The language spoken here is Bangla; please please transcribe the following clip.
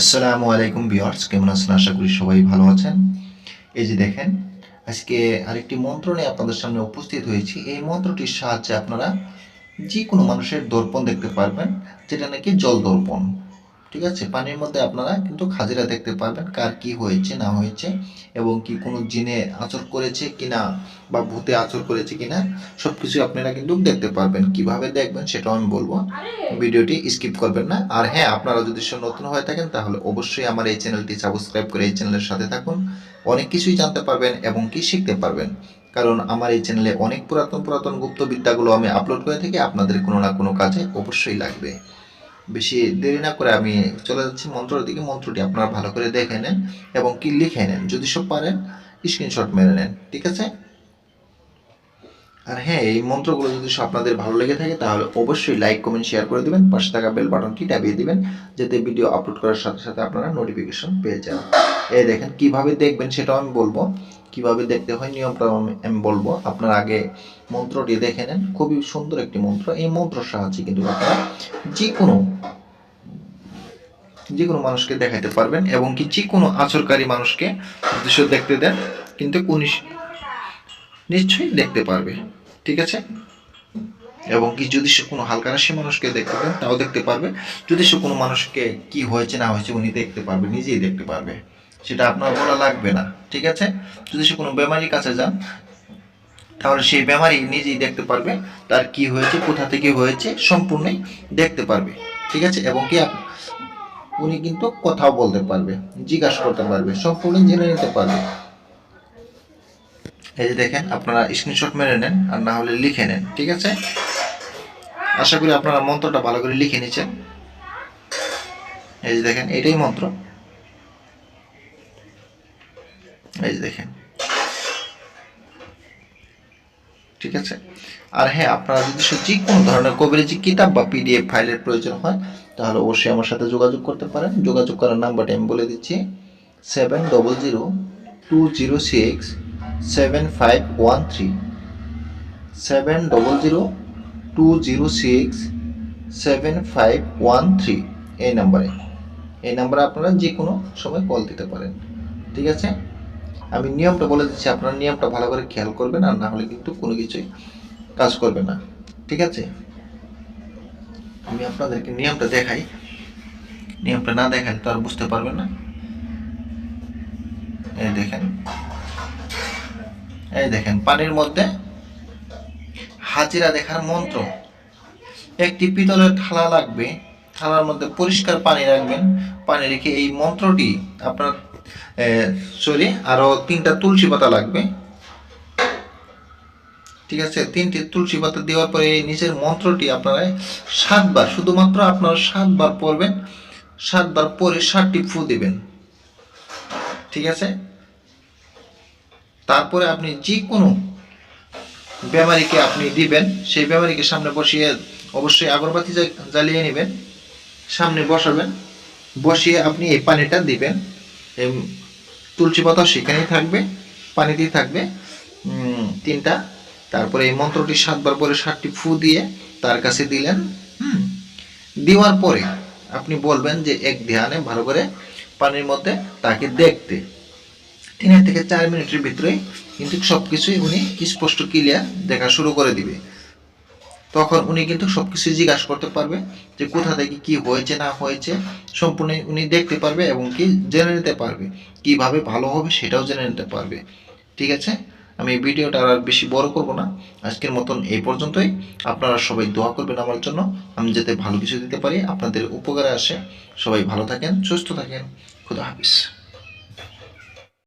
আসসালামু আলাইকুম বিয়ার্স কেমন আছেন? আশা করি সবাই ভালো আছেন। এই যে দেখেন, আজকে আরেকটি মন্ত্র নিয়ে আপনাদের সামনে উপস্থিত হয়েছি। এই মন্ত্রটির সাহায্যে আপনারা যে কোনো মানুষের দর্পণ দেখতে পারবেন, যেটা নাকি জল দর্পণ। ঠিক আছে? পানির মধ্যে আপনারা কিন্তু খাজিরা দেখতে পারবেন কার কি হয়েছে না হয়েছে এবং কি কোনো জিনে আচর করেছে কিনা বা ভূতে আচর করেছে কিনা সব কিছু আপনারা কিন্তু দেখতে পারবেন। কীভাবে দেখবেন সেটাও আমি বলব। ভিডিওটি স্কিপ করবেন না। আর হ্যাঁ আপনারা যদি সে নতুন হয়ে থাকেন তাহলে অবশ্যই আমার এই চ্যানেলটি সাবস্ক্রাইব করে এই চ্যানেলের সাথে থাকুন। অনেক কিছুই জানতে পারবেন এবং কি শিখতে পারবেন। কারণ আমার এই চ্যানেলে অনেক পুরাতন পুরাতন গুপ্তবিদ্যাগুলো আমি আপলোড করে থাকি আপনাদের কোনো না কোনো কাজে অবশ্যই লাগবে। বেশি দেরি না করে আমি চলে যাচ্ছি মন্ত্রের দিকে। মন্ত্রটি আপনারা ভালো করে দেখে নেন এবং কি লিখে নেন। যদি সব পারেন স্ক্রিনশট মেরে নেন, ঠিক আছে? আর হ্যাঁ এই মন্ত্রগুলো যদি আপনাদের ভালো লেগে থাকে, তাহলে অবশ্যই লাইক কমেন্ট শেয়ার করে দেবেন। পাশে থাকা বেল বাটনটি দাবিয়ে দিবেন, যাতে ভিডিও আপলোড করার সাথে সাথে আপনারা নোটিফিকেশন পেয়ে যান। এই দেখেন, কীভাবে দেখবেন সেটাও আমি বলব। কীভাবে দেখতে হয় নিয়মটা আমি বলব। আপনার আগে মন্ত্রটি দেখে নেন। খুবই সুন্দর একটি মন্ত্র। এই মন্ত্র সাহায্যে কিন্তু আপনারা যে কোনো যে কোনো মানুষকে দেখাতে পারবেন এবং কি যে কোনো আচরকারী মানুষকে দৃশ্য দেখতে দেন, কিন্তু উনি নিশ্চয়ই দেখতে পারবে। ঠিক আছে? এবং কি যদি সে কোনো হালকা রাশি মানুষকে দেখতে পান তাও দেখতে পারবে। যদি সে কোনো মানুষকে কি হয়েছে, না হয়েছে, উনি দেখতে পারবে, নিজেই দেখতে পারবে। সেটা আপনার বলা লাগবে না, ঠিক আছে? যদি সে কোনো বেমারির কাছে যান, তাহলে সেই বেমারি নিজেই দেখতে পারবে তার কি হয়েছে, কোথা থেকে হয়েছে, সম্পূর্ণই দেখতে পারবে, ঠিক আছে? এবং কি উনি কিন্তু কথাও বলতে পারবে, জিজ্ঞাসা করতে পারবে, সম্পূর্ণ জেনে নিতে পারবে। এই যে দেখেন, আপনারা স্ক্রিনশট মেরে নেন আর না হলে লিখে নেন, ঠিক আছে? আশা করি আপনারা মন্ত্রটা ভালো করে লিখে নিচ্ছেন এই যে দেখেন, এটাই মন্ত্র। এই দেখেন। ঠিক আছে? আর হ্যাঁ আপনারা যদি যে কোনো ধরনের কবিরাজি কিতাব বা পিডিএফ ফাইলের প্রয়োজন হয়, তাহলে অবশ্যই আমার সাথে যোগাযোগ করতে পারেন। যোগাযোগ করার নাম্বারটা আমি বলে দিচ্ছি seven double zero two zero six seven five one three seven double zero two zero six seven five one three এই নাম্বারে। এই নাম্বারে আপনারা যে কোনো সময় কল দিতে পারেন। ঠিক আছে? আমি নিয়মটা বলে দিচ্ছি, আপনারা নিয়মটা ভালো করে খেয়াল করবেন আর না হলে কিন্তু কোনো কিছুই কাজ করবে না। ঠিক আছে? আমি আপনাদেরকে নিয়মটা দেখাই। নিয়মটা না দেখালে তো আর বুঝতে পারবেন না। এই দেখেন। এই দেখেন, পানির মধ্যে হাজিরা দেখার মন্ত্র। একটি পিতলের থালা লাগবে, থালার মধ্যে পরিষ্কার পানি রাখবেন। পানি রেখে এই মন্ত্রটি আপনার সরি আরও তিনটা তুলসী পাতা লাগবে। ঠিক আছে? তিনটি তুলসী পাতা দেওয়ার পরে এই নিচের মন্ত্রটি আপনারা সাতবার, শুধুমাত্র আপনারা সাতবার পড়বেন, সাতবার পরে ষাটটি ফু দিবেন। ঠিক আছে? তারপরে আপনি যে কোনো বেমারিকে আপনি দিবেন, সেই বেমারিকে সামনে বসিয়ে অবশ্যই আগরবাতি জ্বালিয়ে নেবেন, সামনে বসাবেন, বসিয়ে আপনি এই পানিটা দিবেন। তুলসী পাতা সেখানেই থাকবে, পানিতেই থাকবে। তিনটা। তারপরে এই মন্ত্রটি সাতবার পরে ষাটটি ফু দিয়ে তার কাছে দিলেন। দেওয়ার পরে আপনি বলবেন যে এক ধ্যানে ভালো করে পানির মধ্যে তাকে দেখতে। তিন থেকে চার মিনিটের ভিতরেই কিন্তু সব কিছুই উনি স্পষ্ট ক্লিয়ার দেখা শুরু করে দিবে। তখন উনি কিন্তু সব কিছু জিজ্ঞাসা করতে পারবে যে কোথা থেকে কি হয়েছে, না হয়েছে, সম্পূর্ণ উনি দেখতে পারবে এবং কি জেনে নিতে পারবে। কীভাবে ভালো হবে সেটাও জেনে নিতে পারবে। ঠিক আছে? আমি এই ভিডিওটা আর বেশি বড় করব না। আজকের মতন এই পর্যন্তই। আপনারা সবাই দোয়া করবেন আমার জন্য। আমি যাতে ভালো কিছু দিতে পারি, আপনাদের উপকারে আসে। সবাই ভালো থাকেন, সুস্থ থাকেন। খুদা হাফিজ।